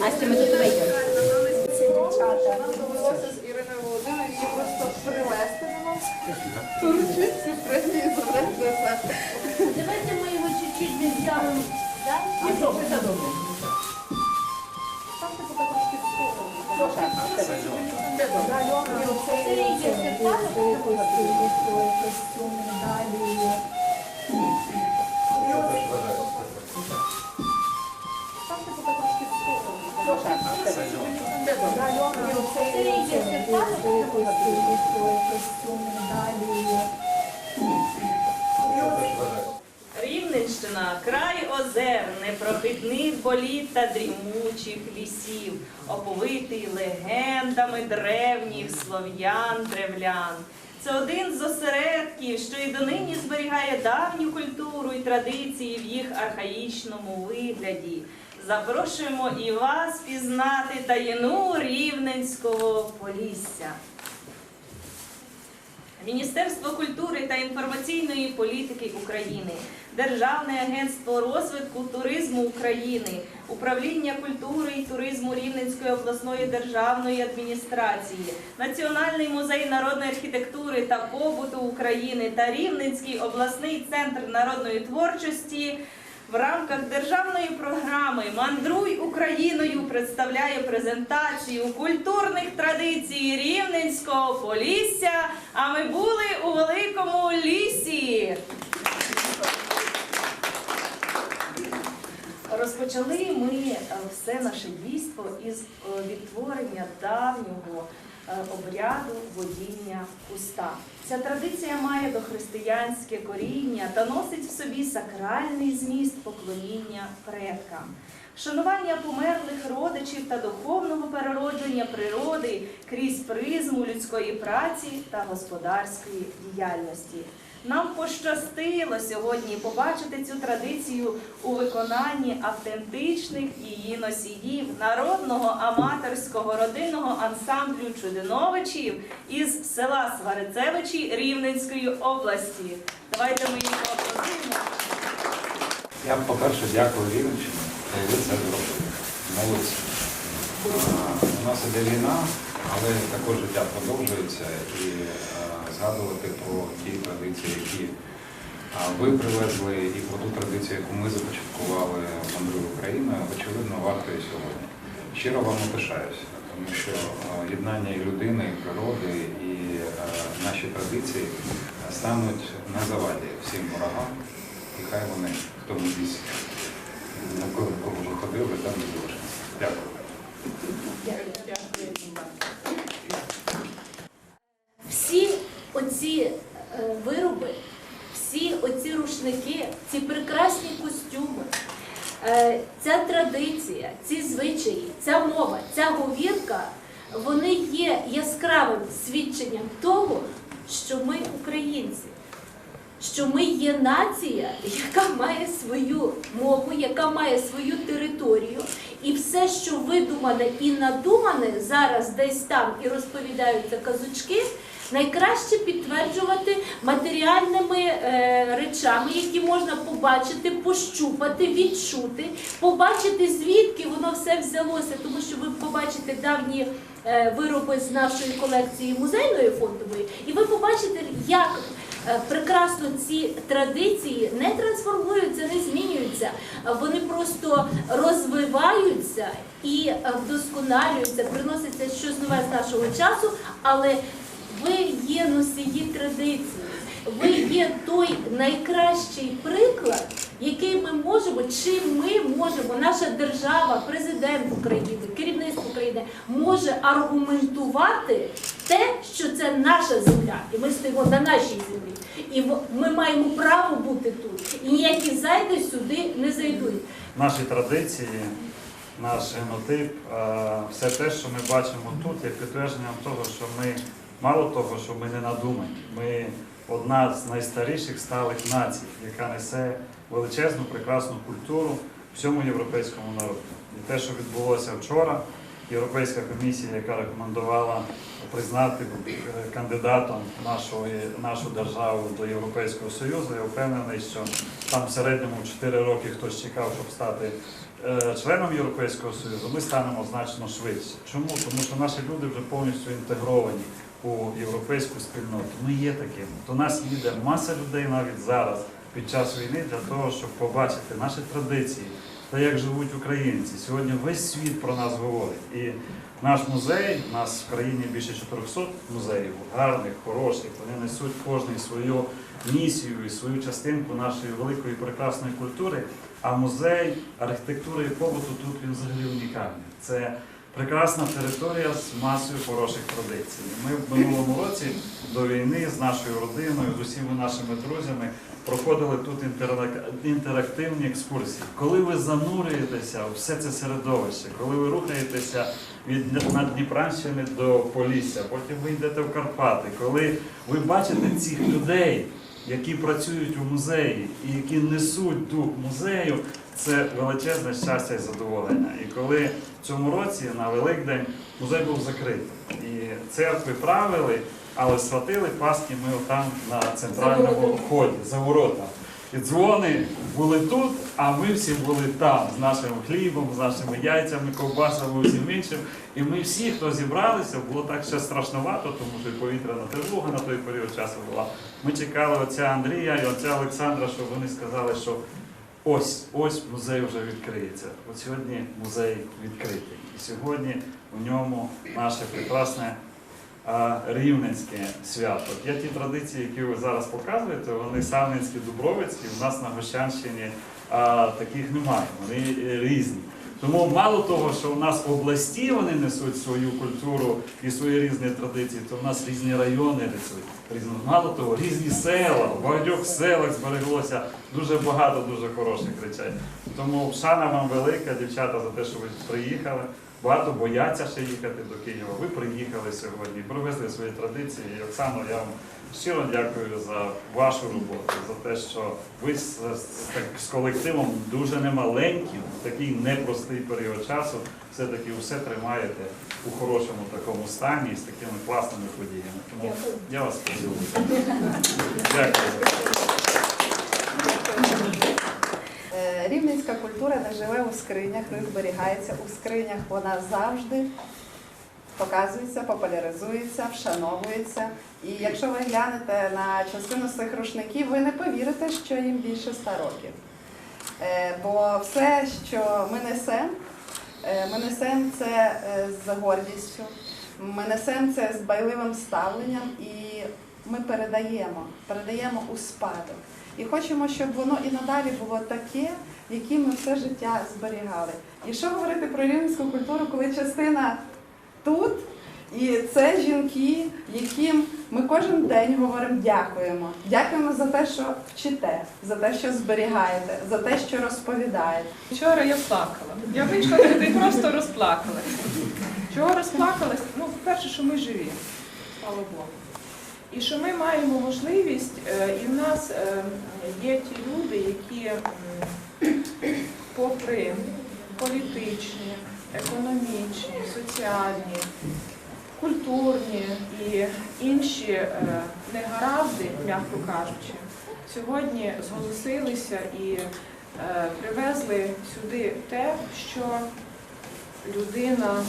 Настя, ми тут вийдемо. Нам довелося з Іриною Володимирівною її просто привезти до нас. І забрати. Давайте ми його чуть-чуть відставимо. Да? Ставте поки трошки в сторону. Ставте Рівненщина край озер, непрохідних боліт та дрімучих лісів, оповитий легендами древніх слов'ян древлян. Це один з осередків, що і донині зберігає давню культуру і традиції в їх архаїчному вигляді. Запрошуємо і вас пізнати таїну рівненського полісся. Міністерство культури та інформаційної політики України, Державне агентство розвитку туризму України, Управління культури і туризму Рівненської обласної державної адміністрації, Національний музей народної архітектури та побуту України та Рівненський обласний центр народної творчості. В рамках державної Мандруй Україною представляє презентацію культурних традицій Рівненського Полісся. А ми були у великому лісі. Розпочали ми е, все наше дійство із е, відтворення давнього обряду водіння куста. Ця традиція має дохристиянське коріння та носить в собі сакральний зміст поклоніння предкам. Шанування померлих родичів та духовного переродження природи крізь призму людської праці та господарської діяльності. Нам пощастило сьогодні побачити цю традицію у виконанні автентичних її носіїв народного аматорського родинного ансамблю Чудиновичів із села Сварицевичі Рівненської області. Давайте ми їх поаплодуємо. Я, по-перше, дякую Рівненщині, ви це зробили. Молодці. У нас іде війна, але також життя продовжується і згадувати про ті традиції, які ви привезли, і про ту традицію, яку ми започаткували в Андрію Україною, очевидно, варто і сьогодні. Щиро вам пишаюся, тому що єднання і людини, і природи, і наші традиції стануть на заваді всім ворогам, і хай вони в тому лісі, на кого кого ви ходили, там не залишаться. Дякую. Всі оці е, вироби, всі оці рушники, ці прекрасні костюми, е, ця традиція, ці звичаї, ця мова, ця говірка, вони є яскравим свідченням того, що ми українці. Що ми є нація, яка має свою мову, яка має свою територію, і все, що видумане і надумане зараз десь там і розповідаються казочки, найкраще підтверджувати матеріальними е, речами, які можна побачити, пощупати, відчути, побачити звідки воно все взялося, тому що ви побачите давні е, вироби з нашої колекції музейної фондової, і ви побачите, як Прекрасно ці традиції не трансформуються, не змінюються. Е, Вони просто розвиваються і е, вдосконалюються, приноситься щось нове з нашого часу, але ви є носії традиції. Ви є той найкращий приклад, який ми можемо, чим ми можемо, наша держава, президент України, керівництво України може аргументувати те, що це наша земля, і ми стоїмо на нашій землі. І ми маємо право бути тут. І ніякі зайди сюди не зайдуть. наші традиції, наш генотип, все те, що ми бачимо тут, є підтвердженням того, що ми мало того, що ми не надумані, ми одна з найстаріших сталих націй, яка несе величезну прекрасну культуру всьому європейському народу. І те, що відбулося вчора, Європейська комісія, яка рекомендувала признати е, кандидатом нашої, нашу державу до Європейського Союзу, я впевнений, що там в середньому 4 роки хтось чекав, щоб стати е, членом Європейського Союзу, ми станемо значно швидше. Чому? Тому що наші люди вже повністю інтегровані у європейську спільноту. Ми є такими. До нас їде маса людей навіть зараз, під час війни, для того, щоб побачити наші традиції та як живуть українці. Сьогодні весь світ про нас говорить. І наш музей, у нас в країні більше 400 музеїв, гарних, хороших. Вони несуть кожний свою місію і свою частинку нашої великої прекрасної культури. А музей архітектури і побуту тут він взагалі унікальний. Це прекрасна територія з масою хороших традицій. Ми в минулому році до війни з нашою родиною, з усіма нашими друзями проходили тут інтерак- інтерактивні екскурсії. Коли ви занурюєтеся у все це середовище, коли ви рухаєтеся від Надніпранщини до Полісся, потім ви йдете в Карпати, коли ви бачите цих людей, які працюють у музеї і які несуть дух музею, це величезне щастя і задоволення. І коли в цьому році на Великдень музей був закритий, і церкви правили, але сватили Пасхи ми отам на центральному вході, за ворота. І дзвони були тут, а ми всі були там з нашим хлібом, з нашими яйцями, ковбасами, усім іншим. І ми всі, хто зібралися, було так ще страшновато, тому що і повітряна тривога на той період часу була. Ми чекали отця Андрія і отця Олександра, щоб вони сказали, що ось, ось музей вже відкриється. От сьогодні музей відкритий. І сьогодні у ньому наше прекрасне а, рівненське свято. Я ті традиції, які ви зараз показуєте, вони савненські, дубровицькі, у нас на Гощанщині а, таких немає, вони різні. Тому мало того, що у нас області вони несуть свою культуру і свої різні традиції, то в нас різні райони несуть. Мало того, різні села, в багатьох селах збереглося дуже багато дуже хороших речей. Тому шана вам велика, дівчата, за те, що ви приїхали. Багато бояться ще їхати до Києва. Ви приїхали сьогодні, привезли свої традиції. І Оксано, я вам щиро дякую за вашу роботу, за те, що ви з, з, з колективом дуже немаленьким, в такий непростий період часу, все-таки все тримаєте у хорошому такому стані з такими класними подіями. Тому я вас поділюся. Дякую. Е, Рівненська культура не живе у скринях, не зберігається у скринях. Вона завжди показується, популяризується, вшановується. І якщо ви глянете на частину з цих рушників, ви не повірите, що їм більше 100 років. Е, Бо все, що ми несемо, е, ми несемо це е, з гордістю, ми несемо це з байливим ставленням і ми передаємо, передаємо у спадок. І хочемо, щоб воно і надалі було таке, яке ми все життя зберігали. І що говорити про рівненську культуру, коли частина тут, і це жінки, яким ми кожен день говоримо дякуємо. Дякуємо за те, що вчите, за те, що зберігаєте, за те, що розповідаєте. Вчора я плакала. Я вийшла туди і просто розплакалась. Чого розплакалась? Ну, по-перше, що ми живі, слава Богу. І що ми маємо можливість, е, і в нас е, є ті люди, які, попри політичні, економічні, соціальні, культурні і інші е, негаразди, м'яко кажучи, сьогодні зголосилися і е, привезли сюди те, що людина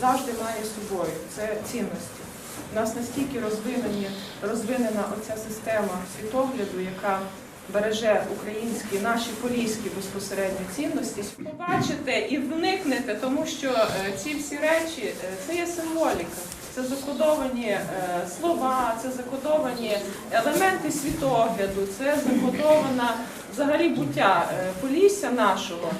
завжди має з собою. Це цінності. У нас настільки розвинена оця система світогляду, яка береже українські, наші поліські безпосередньо цінності. Побачите і вникнете, тому що е, ці всі речі е, це є символіка. Це закодовані е, слова, це закодовані елементи світогляду, це закодована взагалі буття е, Полісся нашого.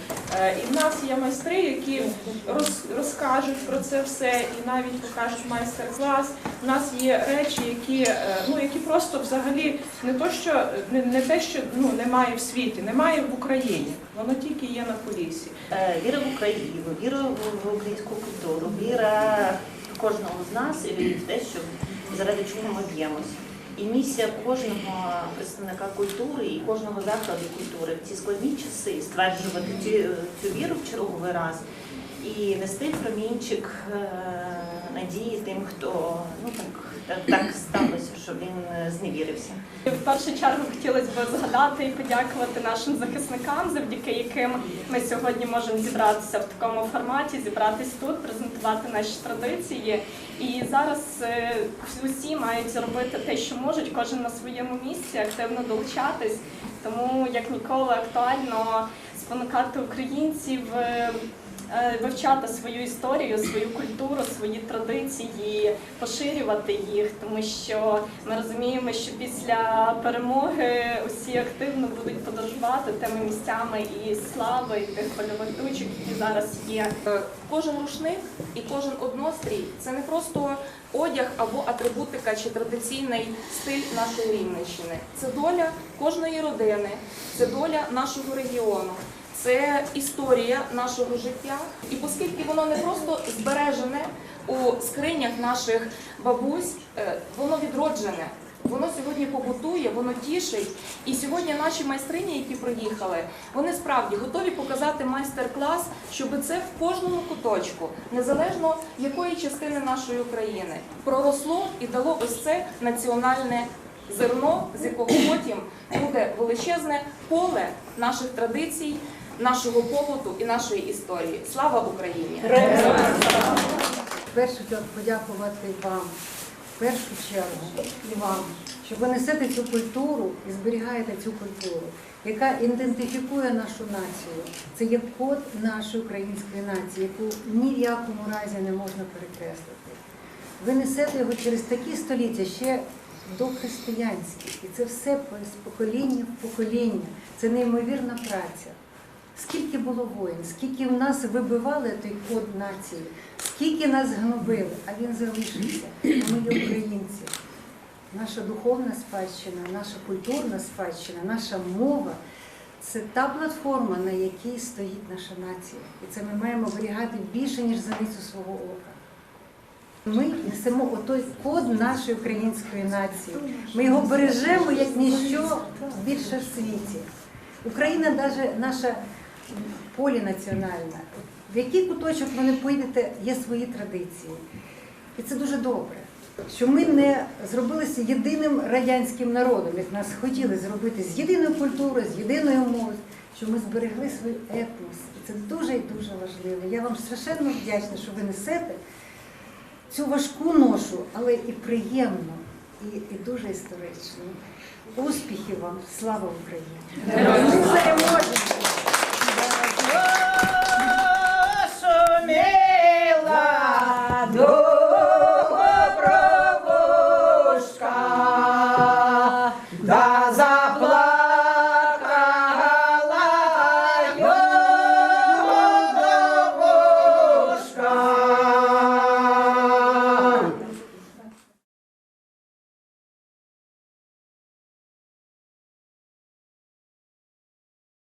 Е, І в нас є майстри, які роз- розкажуть про це все і навіть покажуть майстер-клас. У нас є речі, які, ну, які просто взагалі не то, що не, не те, що ну, немає в світі, немає в Україні. Воно тільки є на Поліссі. Е, Віра в Україну, віра в українську культуру, віра кожного з нас і в те, що заради чого ми б'ємося. І місія кожного представника культури і кожного закладу культури в ці складні часи стверджувати цю, цю віру в черговий раз і нести промінчик е, надії тим, хто ну так, так, так сталося, що він е, зневірився. В першу чергу хотілося б згадати і подякувати нашим захисникам, завдяки яким ми сьогодні можемо зібратися в такому форматі, зібратись тут, презентувати наші традиції. І зараз е, усі мають робити те, що можуть, кожен на своєму місці, активно долучатись. Тому як ніколи актуально спонукати українців. Е, е, Вивчати свою історію, свою культуру, свої традиції, поширювати їх, тому що ми розуміємо, що після перемоги усі активно будуть подорожувати тими місцями і слави, і тих польових точок, які зараз є. Кожен рушник і кожен однострій це не просто одяг або атрибутика чи традиційний стиль нашої Рівненщини. Це доля кожної родини, це доля нашого регіону. Це історія нашого життя, і оскільки воно не просто збережене у скринях наших бабусь, е, воно відроджене. Воно сьогодні побутує, воно тішить. І сьогодні наші майстрині, які приїхали, вони справді готові показати майстер-клас, щоб це в кожному куточку, незалежно якої частини нашої України, проросло і дало ось це національне зерно, з якого потім буде величезне поле наших традицій, нашого побуту і нашої історії. Слава Україні! першу подякувати вам, в першу чергу і вам, що ви несете цю культуру і зберігаєте цю культуру, яка ідентифікує нашу націю. Це є код нашої української нації, яку ні в якому разі не можна перекреслити. Ви несете його через такі століття ще дохристиянські, і це все з покоління в покоління. Це неймовірна праця. Скільки було воїн, скільки в нас вибивали той код нації, скільки нас гнобили, а він залишився. Ми є українці. Наша духовна спадщина, наша культурна спадщина, наша мова це та платформа, на якій стоїть наша нація. І це ми маємо оберігати більше, ніж заницю свого ока. Ми несемо отой код нашої української нації. Ми його бережемо як ніщо більше в світі. Україна, навіть наша полінаціональна. В який куточок ви не поїдете, є свої традиції. І це дуже добре, що ми не зробилися єдиним радянським народом, як нас хотіли зробити з єдиною культурою, з єдиною мовою, що ми зберегли свій етнос. І це дуже і дуже важливо. Я вам страшенно вдячна, що ви несете цю важку ношу, але і приємну, і, і дуже історичну. Успіхів вам! Слава Україні! Ми переможемо!